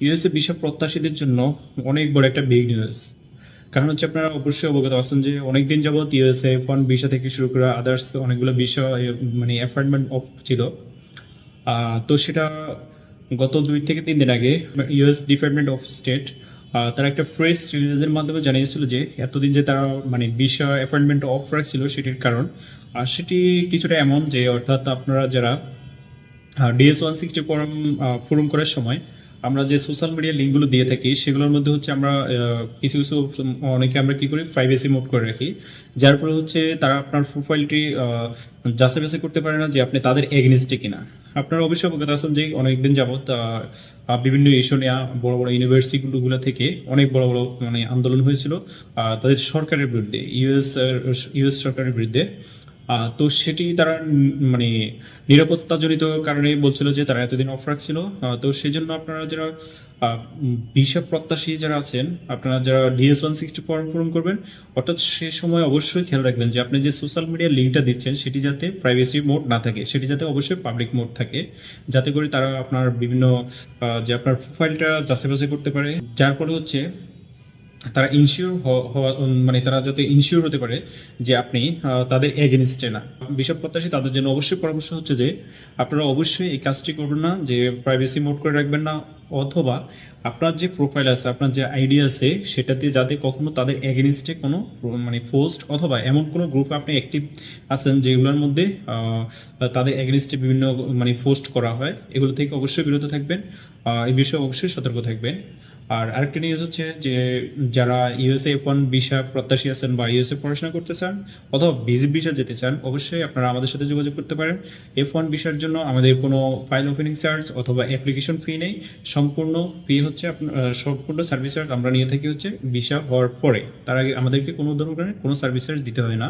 USA visa প্রত্যাশীদের জন্য অনেক বড় একটা বিগ নিউজ কারণ হচ্ছে আপনারা অবশ্যই অবগত আছেন যে অনেক দিন যাবৎ ইউএসএ ফন ভিসা থেকে শুরু করে আদার্স অনেকগুলো ভিসা মানে অ্যাপয়েন্টমেন্ট অফ ছিল। তো সেটা গত দুই থেকে তিন দিন আগে ইউএস ডিপার্টমেন্ট অফ স্টেট তারা একটা প্রেস রিলিজের মাধ্যমে জানিয়েছিল যে এতদিন যে তারা মানে ভিসা অ্যাপয়েন্টমেন্ট অফ রাখছিল সেটির কারণ, আর সেটি কিছুটা এমন যে অর্থাৎ আপনারা যারা DS one sixty form form করার সময় আমরা যে সোশ্যাল মিডিয়া লিঙ্কগুলো দিয়ে থাকি, সেগুলোর মধ্যে হচ্ছে আমরা কিছু কিছু, অনেকে আমরা কি করি প্রাইভেসি মোড করে রাখি। যার ফলে হচ্ছে তারা আপনার প্রোফাইলটি যাচাই বাছাই করতে পারে না যে আপনি তাদের এগনিস্টে কিনা। আপনারা অবশ্যই অবগত আছেন যে অনেকদিন যাবৎ বিভিন্ন ইস্যু নেওয়া বড় বড় ইউনিভার্সিটিগুলো থেকে অনেক বড় বড় মানে আন্দোলন হয়েছিল তাদের সরকারের বিরুদ্ধে ইউএস ইউএস সরকারের বিরুদ্ধে। তো সেটি তারা মানে নিরাপত্তাজনিত কারণে বলছিল যে তারা এতদিন অফ রাখছিল। তো সেই জন্য আপনারা যারা ভিসা প্রত্যাশী যারা আছেন, আপনারা যারা ডিএস ওয়ান সিক্সটি ফর্ম পূরণ করবেন, অর্থাৎ সে সময় অবশ্যই খেয়াল রাখবেন যে আপনি যে সোশ্যাল মিডিয়ার লিঙ্কটা দিচ্ছেন, সেটি যাতে প্রাইভেসি মোড না থাকে, সেটি যাতে অবশ্যই পাবলিক মোড থাকে, যাতে করে তারা আপনার বিভিন্ন যে আপনার প্রোফাইলটা যাচাই বাছাই করতে পারে। যার ফলে হচ্ছে তারা ইনশিওর হওয়া মানে তারা যাতে ইনশিওর হতে পারে যে আপনি তাদের এগেনস্টে না। বিশপ প্রত্যাশী তাদের জন্য অবশ্যই পরামর্শ হচ্ছে যে, আপনারা অবশ্যই এই কাজটি করবেন না, যে প্রাইভেসি মোট করে রাখবেন না অথবা আপনার যে প্রোফাইল আছে, আপনার যে আইডি আছে সেটাতে যাতে কখনো তাদের এগেনস্টে কোনো মানে পোস্ট অথবা এমন কোনো গ্রুপে আপনি অ্যাক্টিভ আছেন যেগুলোর মধ্যে তাদের এগেনস্টে বিভিন্ন মানে পোস্ট করা হয়, এগুলো থেকে অবশ্যই বিরত থাকবেন। এই বিষয়ে অবশ্যই সতর্ক থাকবেন। আর আরেকটা নিউজ হচ্ছে যে, যারা ইউএসএ এফ ওয়ান প্রত্যাশী আছেন বা ইউএসএ পড়াশোনা করতে চান অথবা বিজি ভিসা যেতে চান, অবশ্যই আপনারা আমাদের সাথে যোগাযোগ করতে পারেন। এফ ওয়ান ভিসার জন্য আমাদের কোনো ফাইল ওপেনিং চার্জ অথবা অ্যাপ্লিকেশন ফি নেই। সম্পূর্ণ ফি হচ্ছে আপনার সম্পূর্ণ সার্ভিস চার্জ আমরা নিয়ে থাকি হচ্ছে ভিসা হওয়ার পরে। তার আগে আমাদেরকে কোনো ধরনের কোনো সার্ভিস চার্জ দিতে হয় না।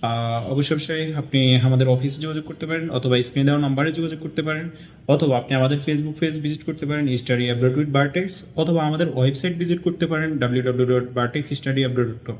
আহ, অবশ্যই আপনি আমাদের অফিসে যোগাযোগ করতে পারেন অথবা স্ক্রিনে দেওয়া নাম্বারে যোগাযোগ করতে পারেন অথবা আপনি আমাদের ফেসবুক পেজ ভিজিট করতে পারেন স্টাডি আপডেট উইথ বার্টেক্স অথবা আমাদের ওয়েবসাইট ভিজিট করতে পারেন W W dot vertex study update dot com